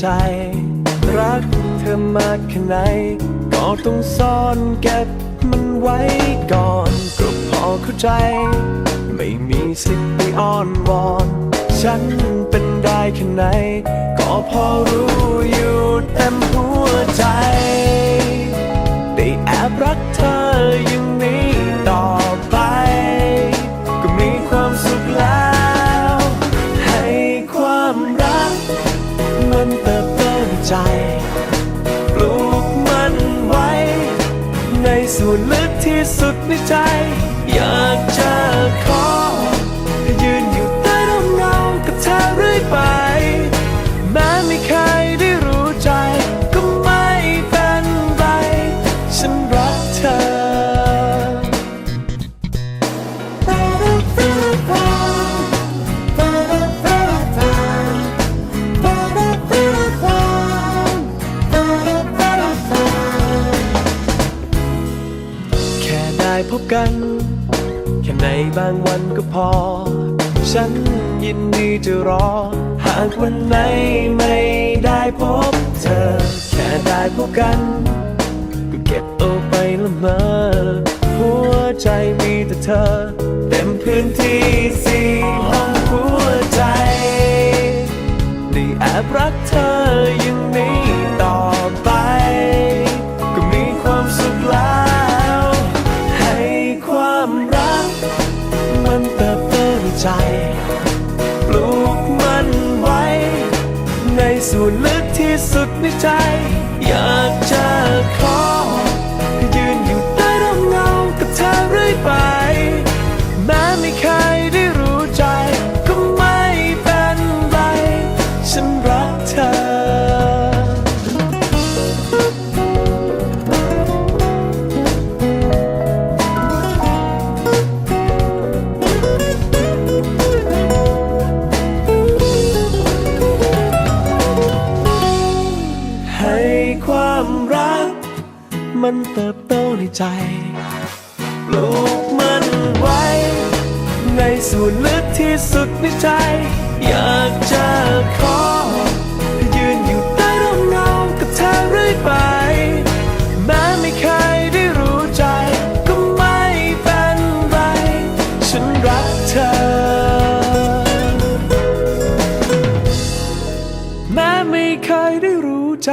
ใจ รักเธอมากแค่ไหน ก็ต้องซ่อนเก็บมันไว้ก่อนก็พอเข้าใจ ไม่มีสิทธิ์ไปอ้อนวอน ฉันเป็นได้แค่ไหน ก็พอรู้อยู่เต็มหัวใจ ได้แอบรักเธอ ใจ ปลูกมันไว้ ในส่วนลึกที่สุดในใจ อยากจะขอ พบกัน แค่ในบางวันก็พอ ฉันยินดีจะรอ หากวันไหนไม่ได้พบเธอ แค่ได้พบกัน ก็เก็บเอาไปละเมอหัวใจมีแต่เธอ เต็มพื้นที่สี่ห้องหัวใจได้แอบรักเธออย่างนี้ต่อ ส่วนลึกที่สุดในใจ อยา ความรัก มันเติบโตในใจ ปลูกมันไว้ ในส่วนลึกที่สุดในใจ อยากจะขอ ยืนอยู่ใต้ร่มเงากับเธอเรื่อยไปแม้ไม่เคยได้รู้ใจ ก็ไม่เป็นไร ฉันรักเธอ แม้ไม่เคยได้รู้ใจ